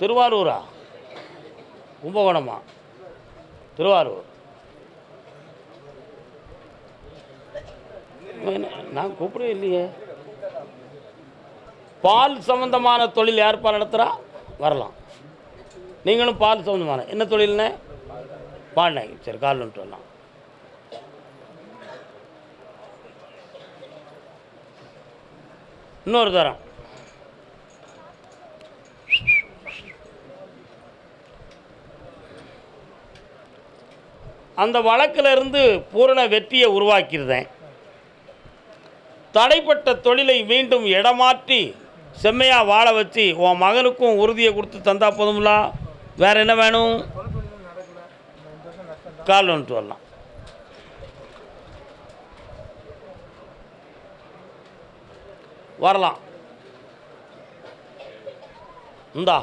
திருவாரூரா? கும்பகோணமா? திருவாரூர். என்ன, நான் கூப்பிடவே இல்லையே. பால் சம்பந்தமான தொழில் யார்ப்பா நடத்துகிறா வரலாம். நீங்களும் பால் சம்பந்தமான என்ன தொழில்னு? பால் நாய். சரி கால் வந்துட்டு வரலாம். இன்னொரு தரம். அந்த வழக்கிலிருந்து பூரண வெற்றியை உருவாக்கியிருந்தேன். தடைப்பட்ட தொழிலை மீண்டும் இடமாற்றி செம்மையாக வாழ வச்சு உன் மகனுக்கும் உறுதியை கொடுத்து தந்தா போதும்லா? வேறு என்ன வேணும்? கால் வந்துட்டு வரலாம். வரலாம். இந்தா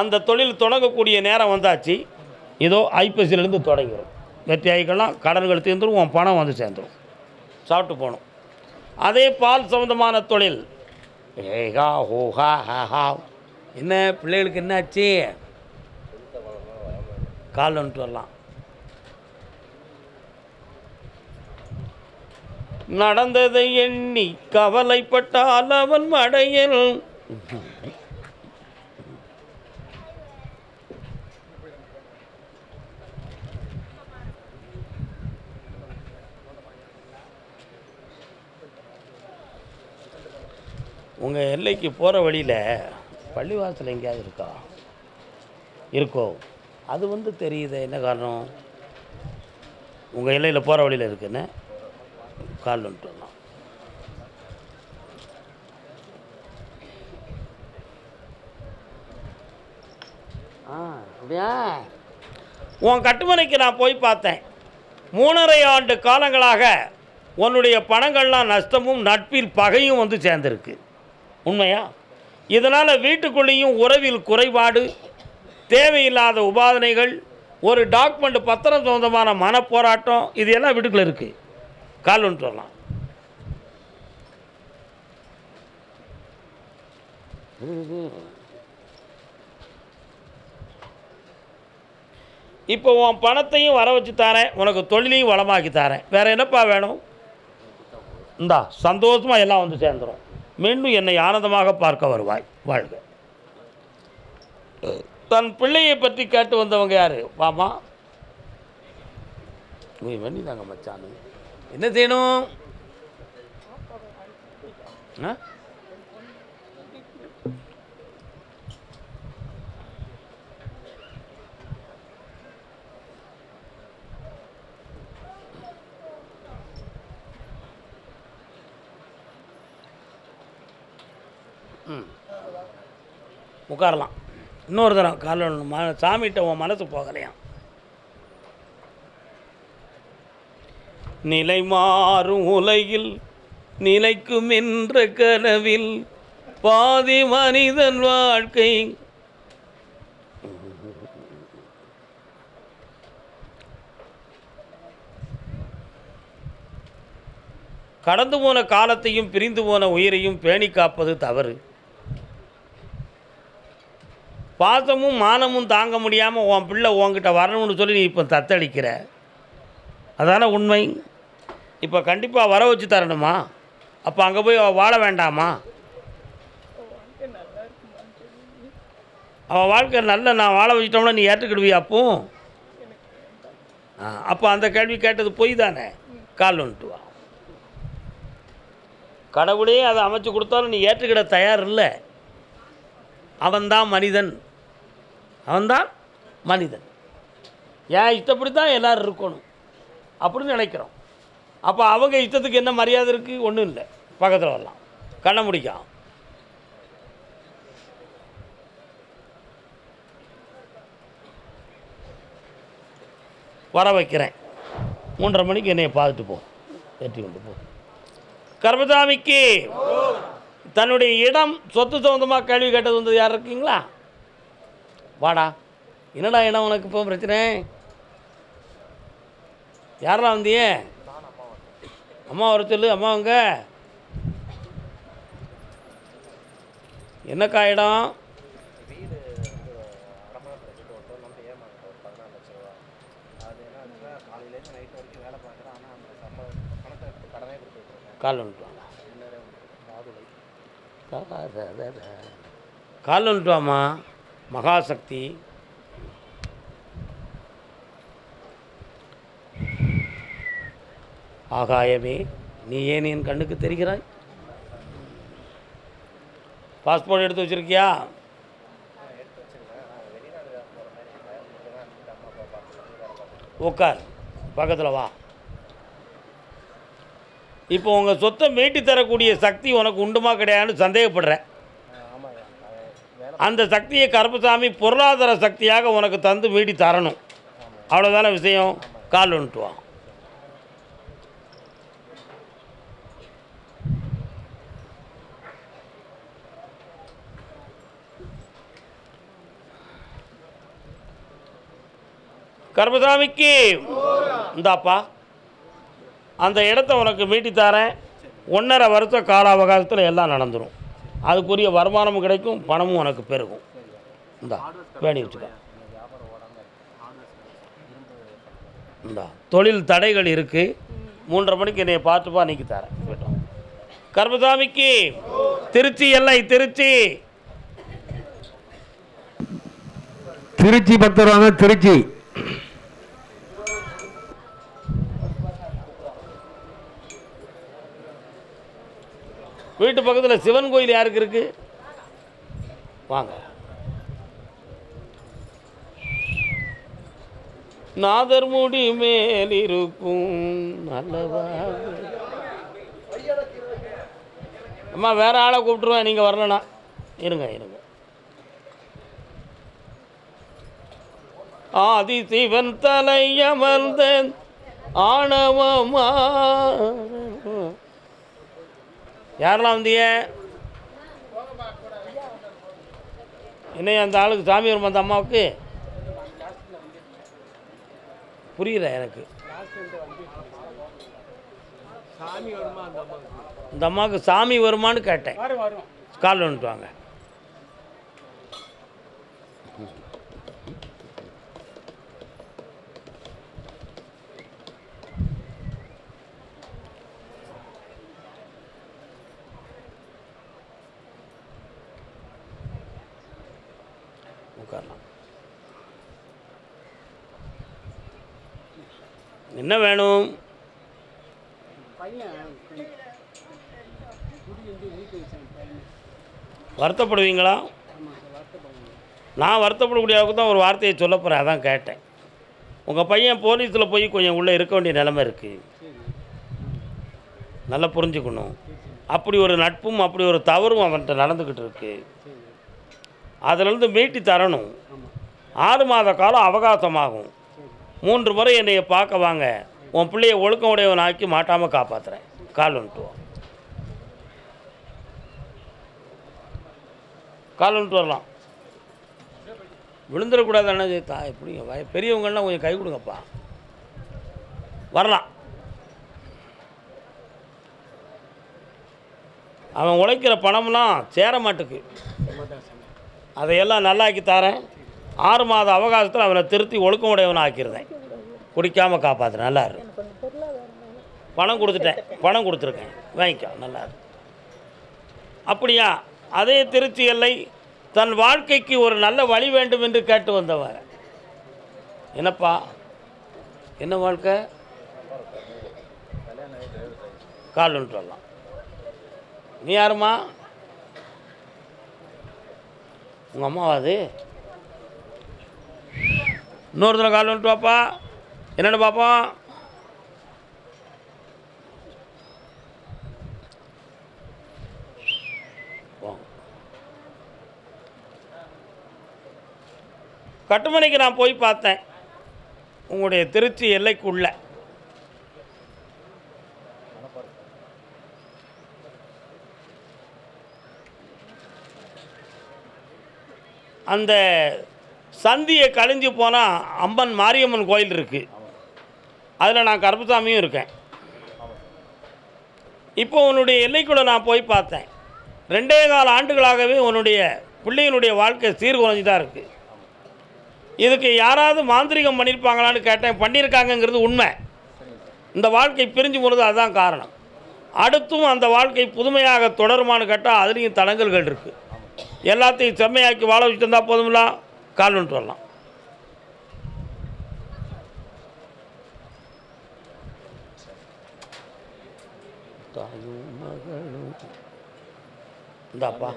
அந்த தொழில் தொடங்கக்கூடிய நேரம் வந்தாச்சு. இதோ ஐப்பசியிலேருந்து தொடங்கிடும் வெற்றியாகிக்கெல்லாம் கடன்கள் தீர்ந்துடும் உன் பணம் வந்து சேர்ந்துடும் சாப்பிட்டு போகணும். அதே பால் சம்மந்தமான தொழில். ஏகா ஹோஹா. ஹா ஹா என்ன பிள்ளைகளுக்கு என்னாச்சு? கால் வந்துட்டு வரலாம். நடந்ததை எண்ணி கவலைப்பட்டால் அவன் மடையில். உங்கள் எல்லைக்கு போகிற வழியில் பள்ளிவாசல் எங்கேயாவது இருக்கா? இருக்கோ? அது வந்து தெரியுது. என்ன காரணம்? உங்கள் எல்லையில் போகிற வழியில் இருக்குன்னு கால் வந்துட்டு வரலாம் ஆ அப்படியா? உன் கட்டுமனைக்கு நான் போய் பார்த்தேன். மூணரை ஆண்டு காலங்களாக உன்னுடைய பணங்கள்லாம் நஷ்டமும் நட்பில் பகையும் வந்து சேர்ந்துருக்கு. உண்மையா? இதனால் வீட்டுக்குள்ளேயும் உறவில் குறைபாடு தேவையில்லாத உபாதனைகள் ஒரு டாக்குமெண்ட் பத்திரம் சொந்தமான மனப்போராட்டம் இது எல்லாம் வீட்டுக்குள்ளே இருக்குது கால் ஒன்று வரலாம். இப்போ உன் பணத்தையும் வர வச்சு தரேன் உனக்கு தொழிலையும் வளமாக்கி தரேன். வேறு என்னப்பா வேணும்? இந்தா சந்தோஷமாக எல்லாம் வந்து சேர்ந்துடும் மீண்டும் என்னை ஆனந்தமாக பார்க்க வருவாய். வாழ்க. தன் பிள்ளையை பற்றி கேட்டு வந்தவங்க யார்? பாமா நீ வண்டி தாங்க மச்சானு. என்ன செய்யணும்? ஆ? உட்காரலாம். இன்னொரு தரம் காலைல ம சாமிகிட்ட உன் மனசு போகலையாம் நிலை மாறும் உலகில் நிலைக்கும் என்ற கனவில் பாதி மனிதன் வாழ்க்கை. கடந்து போன காலத்தையும் பிரிந்து போன உயிரையும் பேணி காப்பது தவறு. பாசமும் மானமும் தாங்க முடியாமல் உன் பிள்ளை உன்கிட்ட வரணும்னு சொல்லி நீ இப்போ தத்தளிக்கிற. அதான உண்மை? இப்போ கண்டிப்பாக வர வச்சு தரணுமா? அப்போ அங்கே போய் வாழ வேண்டாமா? அவள் வாழ்க்கை நல்ல நான் வாழ வச்சிட்டோம்னா நீ ஏற்றுக்கிடுவியா அப்போ? ஆ அப்போ அந்த கேள்வி கேட்டது பொய் தானே? கால் வந்துட்டு வா. கடவுளே அதை அமைச்சு கொடுத்தாலும் நீ ஏற்றுக்கிட தயார் இல்லை. அவன்தான் மனிதன். அவன்தான் மனிதன். ஏன் இஷ்டப்படி தான் எல்லோரும் இருக்கணும் அப்படின்னு நினைக்கிறோம். அப்போ அவங்க இஷ்டத்துக்கு என்ன மரியாதை இருக்குது ஒன்றும் இல்லை. பக்கத்தில் வரலாம். கண்ணை முடிக்கும் வர வைக்கிறேன். மூன்றரை மணிக்கு என்னை பார்த்துட்டு போ. ஏற்றி கொண்டு போ. கர்மசாமிக்கு தன்னுடைய இடம் சொத்து சொந்தமாக கேள்வி கேட்டது வந்தது யார் இருக்கீங்களா? வாடா. என்னடா இடம் உனக்கு இப்போ பிரச்சனை? யாரெல்லாம் வந்தியே? அம்மா வர சொல்லு அம்மா அவங்க என்னக்கா இடம்? கால் வந்துட்டு கால் வந்துட்டு மகாசக்தி. ஆகாயமே நீ ஏன் என் கண்ணுக்கு தெரிகிறாய்? பாஸ்போர்ட் எடுத்து வச்சிருக்கியா? உட்கார் பக்கத்தில் வா. இப்போ உங்கள் சொத்தை மீட்டி தரக்கூடிய சக்தி உனக்கு உண்டுமா கிடையாதுன்னு சந்தேகப்படுறேன். அந்த சக்தியை கருப்பசாமி பொருளாதார சக்தியாக உனக்கு தந்து மீடி தரணும். அவ்வளோதான விஷயம்? கால் ஒன்றுட்டுவான் கருப்பசாமிக்கு இந்தாப்பா அந்த இடத்த உனக்கு மீட்டி தரேன். ஒன்றரை வருஷ கால அவகாசத்தில் எல்லாம் நடந்துடும் அதுக்குரிய வருமானமும் கிடைக்கும் பணமும் உனக்கு பெருகும். இந்தா வேணி வச்சுக்க. இந்தா தொழில் தடைகள் இருக்குது மூன்றரை மணிக்கு என்னை பார்த்துப்பா நீக்கி தரேன். போய்ட்டோம் திருச்சி எல்லை திருச்சி. திருச்சி பக்தர் வாங்க திருச்சி. வீட்டு பக்கத்தில் சிவன் கோயில் யாருக்கு இருக்கு? வாங்க. நாதர் முடி மேல் இருக்கும் நல்லவா? அம்மா வேற ஆளை கூப்பிட்டுருவேன் நீங்கள் வரலனா. இருங்க இருங்க. ஆதி சிவன் தலை அமர்ந்த ஆணவமா? யாரெல்லாம் வந்தீங்க? என்ன அந்த ஆளுக்கு சாமி வருமா அந்த அம்மாவுக்கு? புரியல எனக்கு? இந்த அம்மாவுக்கு சாமி வருமான்னு கேட்டேன். கால் வந்துட்டு வாங்க உட்காரலாம் என்ன வேணும்? வருத்தப்படுவீங்களா? நான் வருத்தப்படக்கூடிய அளவுக்கு தான் ஒரு வார்த்தையை சொல்ல போகிறேன் அதான் கேட்டேன். உங்கள் பையன் போலீஸில் போய் கொஞ்சம் உள்ளே இருக்க வேண்டிய நிலமை இருக்குது நல்லா புரிஞ்சுக்கணும். அப்படி ஒரு நட்பும் அப்படி ஒரு தவறும் அவன்கிட்ட நடந்துக்கிட்டு இருக்கு. அதிலிருந்து மீட்டி தரணும். ஆறு மாத காலம் அவகாசமாகும். மூன்று முறை என்னை பார்க்க வாங்க. உன் பிள்ளையை ஒழுக்கம் உடையவன் ஆக்கி மாட்டாமல் காப்பாற்றுறேன் கால் வந்துட்டு கால் வந்துட்டு வரலாம். விழுந்துடக்கூடாது அண்ணா தா எப்படிங்க வய பெரியவங்கள்லாம் கொஞ்சம் கை கொடுங்கப்பா. வரலாம். அவன் உழைக்கிற பணம்லாம் சேர மாட்டுக்கு. அதையெல்லாம் நல்லாக்கி தரேன். ஆறு மாத அவகாசத்தில் அவனை திருத்தி ஒழுக்கம் உடையவனை ஆக்கியிருந்தேன் குடிக்காமல் காப்பாற்று நல்லா இருக்கும் பணம் கொடுத்துட்டேன். பணம் கொடுத்துருக்கேன். வாங்கிக்கோ நல்லா இருக்கும் அப்படியா? அதே திருச்சி எல்லை தன் வாழ்க்கைக்கு ஒரு நல்ல வழி வேண்டும் என்று கேட்டு வந்தவன் என்னப்பா? என்ன வாழ்க்கை? கால் வரலாம். நீ யாரும்மா? உங்கள் அம்மாவா அது? இன்னொரு தடவை கால் வந்துட்டு வாப்பா. என்னென்னு பார்ப்போம் கட்டுமனைக்கு நான் போய் பார்த்தேன். உங்களுடைய திருச்சி எல்லைக்குள்ள. அந்த சந்தியை கழிஞ்சு போனால் அம்மன் மாரியம்மன் கோயில் இருக்குது அதில் நான் கருப்பசாமியும் இருக்கேன். இப்போ உன்னுடைய எல்லைக்குள்ளே நான் போய் பார்த்தேன். ரெண்டே கால ஆண்டுகளாகவே உன்னுடைய பிள்ளைகளுடைய வாழ்க்கை சீர்குலைஞ்சு தான் இருக்குது இதுக்கு யாராவது மாந்திரிகம் பண்ணியிருப்பாங்களான்னு கேட்டேன். பண்ணியிருக்காங்கங்கிறது உண்மை. இந்த வாழ்க்கை பிரிஞ்சு போகிறது அதுதான் காரணம். அடுத்தும் அந்த வாழ்க்கை புதுமையாக தொடருமான்னு கேட்டால் அதுலேயும் தடங்கல்கள் இருக்குது எல்லாத்தையும் செம்மையாக்கி வாழ வச்சுட்டு இருந்தால் போதுங்களா கால் வந்துட்டு வரலாம். தாயும் மகளும். இந்தாப்பா.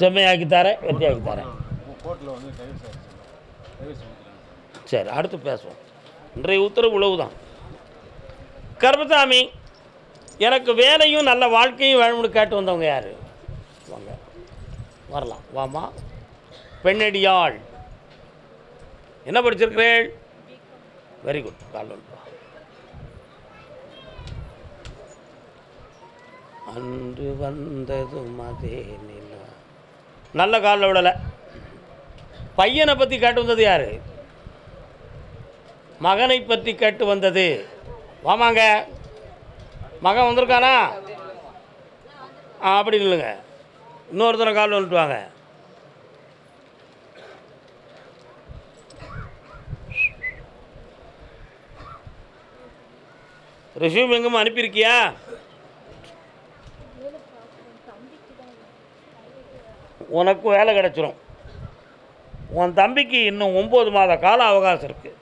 செம்மையாக்கி தரேன் வெற்றியாக்கி தரேன். சரி அடுத்து பேசுவோம். இன்றைய உத்தரவு உழவுதான் கர்மசாமி எனக்கு வேலையும் நல்ல வாழ்க்கையும் வேணும்னு கேட்டு வந்தவங்க யார்? வாங்க. வரலாம். வாமா. பெண்ணடியாள். என்ன படிச்சிருக்கிறேள்? வெரி குட் கால் அன்று வந்ததும் அதே நிலா. நல்ல காலில் விடலை. பையனை பற்றி கேட்டு வந்தது யார்? மகனை பற்றி கேட்டு வந்தது. வாமாங்க. மகன் வந்திருக்கானா? ஆ அப்படி இல்லைங்க இன்னொருத்தரை கால் வந்துட்டு வாங்க. ரெஷ்யூம் எங்கும் அனுப்பியிருக்கியா? உனக்கு வேலை கிடச்சிரும். உன் தம்பிக்கு இன்னும் ஒம்பது மாத கால அவகாசம் இருக்குது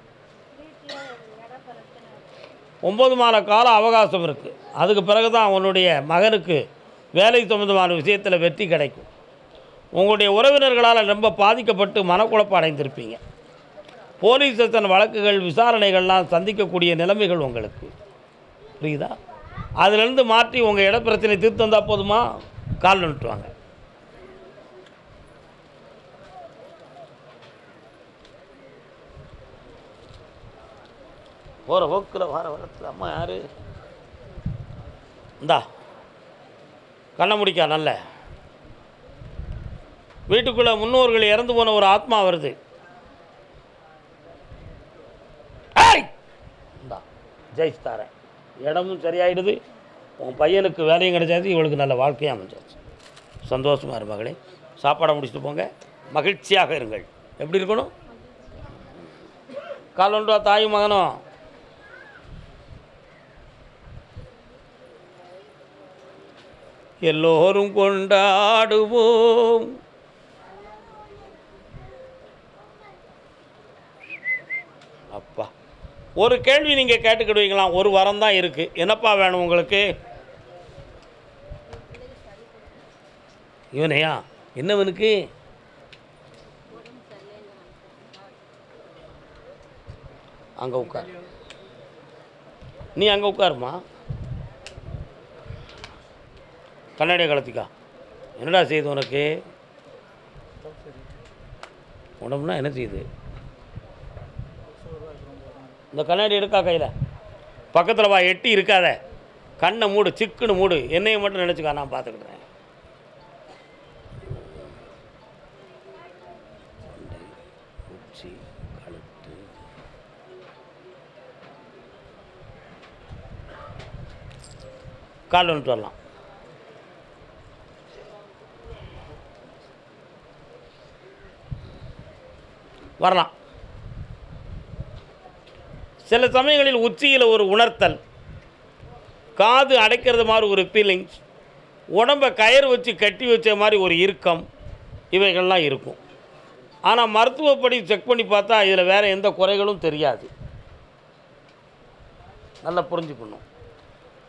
ஒம்பது மாத கால அவகாசம் இருக்குது அதுக்கு பிறகு தான் உன்னுடைய மகனுக்கு வேலை சம்பந்தமான விஷயத்தில் வெற்றி கிடைக்கும். உங்களுடைய உறவினர்களால் ரொம்ப பாதிக்கப்பட்டு மனக்குழப்பம் அடைந்திருப்பீங்க. போலீஸ் ஸ்டேஷன் வழக்குகள் விசாரணைகள்லாம் சந்திக்கக்கூடிய நிலைமைகள் உங்களுக்கு. புரியுதா? அதிலிருந்து மாற்றி உங்கள் இடப்பிரச்சனை தீர்த்து வந்தால் போதுமா? கால் நிட்டுவாங்க போகிற போக்கில் வர வரத்தில் அம்மா யார்? இந்தா கண்ணை முடிக்கா நல்ல. வீட்டுக்குள்ளே முன்னோர்கள் இறந்து போன ஒரு ஆத்மா வருது. இந்தா ஜெயிச்சு தாரேன். இடமும் சரியாயிடுது. உன் பையனுக்கு வேலையும் கிடைச்சாச்சு இவளுக்கு நல்ல வாழ்க்கையும் அமைஞ்சாச்சு. சந்தோஷமாக இரு மகளே. சாப்பாடை முடிச்சுட்டு போங்க. மகிழ்ச்சியாக இருங்கள். எப்படி இருக்கணும்? கால் தாயும் மகனும். எல்லோரும் கொண்டாடுவோம். அப்பா ஒரு கேள்வி நீங்கள் கேட்டுக்கிடுவீங்களாம் ஒரு வாரம் தான் இருக்குது என்னப்பா வேணும் உங்களுக்கு? இவனையா? என்னவனுக்கு? அங்கே உட்கார். நீ அங்கே உட்காருமா கண்ணாடியை கலத்திக்கா. என்னடா செய்யுது உனக்கு? உடம்புனா என்ன செய்யுது இந்த கண்ணாடி எடுக்கா கையில். பக்கத்தில் வா எட்டி இருக்காத. கண்ணை மூடு சிக்குன்னு மூடு. என்னையை மட்டும் நினச்சிக்கா நான் பார்த்துக்கிட்டேன் உச்சி கழுத்து. கால் வந்துட்டு வரலாம். வரலாம். சில சமயங்களில் உச்சியில் ஒரு உணர்த்தல். காது அடைக்கிறது மாதிரி ஒரு ஃபீலிங்ஸ் உடம்பை கயிறு வச்சு கட்டி வச்ச மாதிரி ஒரு இறுக்கம். இவைகள்லாம் இருக்கும். ஆனால் மருத்துவப்படி செக் பண்ணி பார்த்தா இதில் வேறு எந்த குறைகளும் தெரியாது. நல்லா புரிஞ்சுக்கணும்.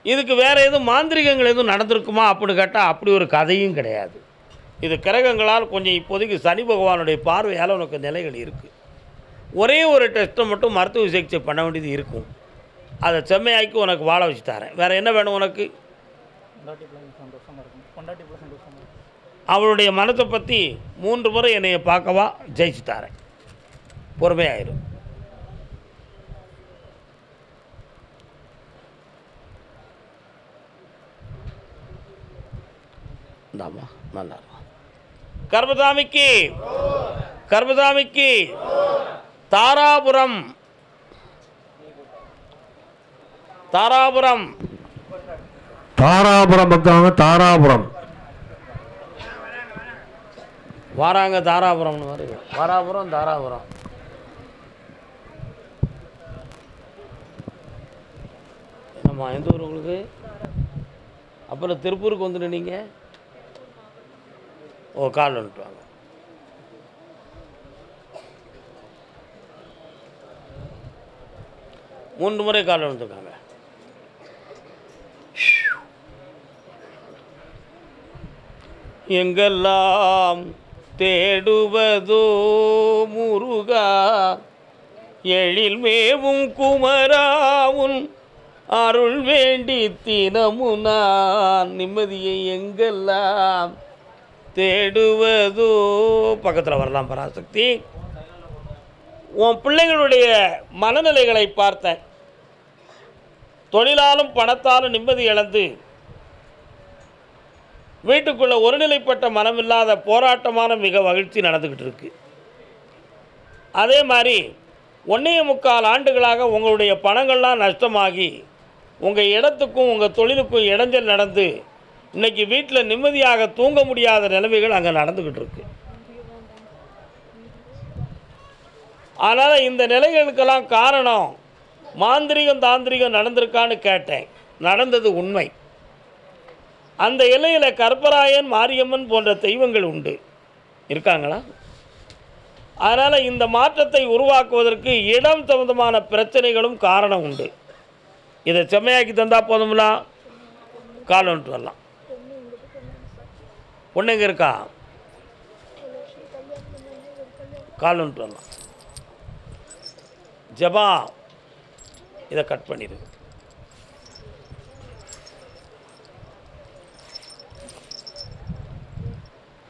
இதுக்கு வேறு எதுவும் மாந்திரிகங்கள் எதுவும் நடந்திருக்குமா அப்படின்னு கேட்டால் அப்படி ஒரு கதையும் கிடையாது. இது கிரகங்களால் கொஞ்சம் இப்போதைக்கு சனி பகவானுடைய பார்வையால் உனக்கு நிலைகள் இருக்குது ஒரே ஒரு டெஸ்ட்டை மட்டும் மருத்துவ சிகிச்சை பண்ண வேண்டியது இருக்கும். அதை செம்மையாக்கி உனக்கு வாழ வச்சு தரேன். வேறு என்ன வேணும் உனக்கு? அவளுடைய மனத்தை பற்றி மூன்று முறை என்னைய பார்க்கவா? ஜெயிச்சு தரேன். பொறுமையாயிரும். இந்தாம்மா நல்லா இருக்கும் கர்மசாமிக்கு கர்மசாமிக்கு தாராபுரம் தாராபுரம். தாராபுரம் பக்கம் தாராபுரம். வாராங்க தாராபுரம்னு வருது. வாராபுரம் தாராபுரம். ஆமாம் எந்த ஊர் உங்களுக்கு? அப்புறம் திருப்பூருக்கு வந்துட்டு நீங்கள் ஓ கால் வந்துட்டு வாங்க மூன்று முறை கால் வந்துருக்காங்க எங்கெல்லாம் தேடுவதோ முருகா எழில் மேவும் குமராவும் அருள் வேண்டி தினமும் நான் நிம்மதியை எங்கெல்லாம் தேடுவதோ. பக்கத்தில் வரலாம் பராசக்தி. உன் பிள்ளைங்களுடைய மனநிலைகளை பார்த்தேன் தொழிலாலும் பணத்தாலும் நிம்மதி இழந்து வீட்டுக்குள்ளே ஒருநிலைப்பட்ட மனமில்லாத போராட்டமான மிக மகிழ்ச்சி நடந்துக்கிட்டு இருக்கு. அதே மாதிரி ஒன்றே முக்கால் ஆண்டுகளாக உங்களுடைய பணங்கள்லாம் நஷ்டமாகி உங்கள் இடத்துக்கும் உங்கள் தொழிலுக்கும் இடைஞ்சல் நடந்து இன்றைக்கி வீட்டில் நிம்மதியாக தூங்க முடியாத நிலைமைகள் அங்கே நடந்துக்கிட்டு இருக்கு. அதனால் இந்த நிலைகளுக்கெல்லாம் காரணம் மாந்திரிகம் தாந்திரிகம் நடந்திருக்கான்னு கேட்டேன். நடந்தது உண்மை. அந்த எல்லையில் கற்பராயன் மாரியம்மன் போன்ற தெய்வங்கள் உண்டு. இருக்காங்களா? அதனால் இந்த மாற்றத்தை உருவாக்குவதற்கு இடம் சம்பந்தமான பிரச்சனைகளும் காரணம் உண்டு. இதை செம்மையாக்கி தந்தால் போதும்னா காலம்ட்டு வரலாம். பொண்ணு எங்கே இருக்கா? கால் வந்துட்டு வரலாம். ஜபா இதை கட் பண்ணிடு